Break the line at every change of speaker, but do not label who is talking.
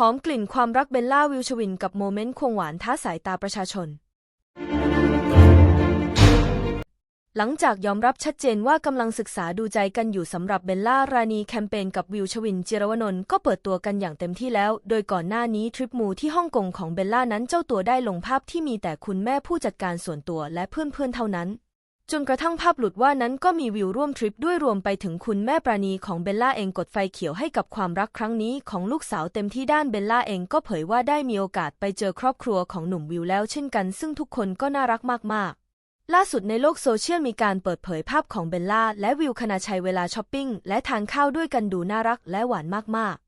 หอมกลิ่นความรักเบลล่าวิวชวินกับโมเมนต์ควงหวานท้าสายตาประชาชน หลังจากยอมรับชัดเจนว่ากำลังศึกษาดูใจกันอยู่สำหรับเบลล่ารานีแคมเปญกับวิวชวินจิรวนนท์ก็เปิดตัวกันอย่างเต็มที่แล้ว โดยก่อนหน้านี้ทริปมูที่ฮ่องกงของเบลล่านั้นเจ้าตัวได้ลงภาพที่มีแต่คุณแม่ผู้จัดการส่วนตัวและเพื่อนๆเท่านั้น จนกระทั่งภาพหลุดว่านั้นก็มีวิวร่วมทริปด้วยรวมไปถึงคุณแม่ปราณีของเบลล่าเองกดไฟเขียวให้กับความรักครั้งนี้ของลูกสาวเต็มที่ด้านเบลล่าเองก็เผยว่าได้มีโอกาสไปเจอครอบครัวของหนุ่มวิวแล้วเช่นกัน ซึ่งทุกคนก็น่ารักมาก ๆล่าสุดในโลกโซเชียลมีการเปิดเผยภาพของเบลล่าและวิวคณาชัยเวลาช้อปปิ้งและทานข้าวด้วยกันดูน่ารักและหวานมากๆ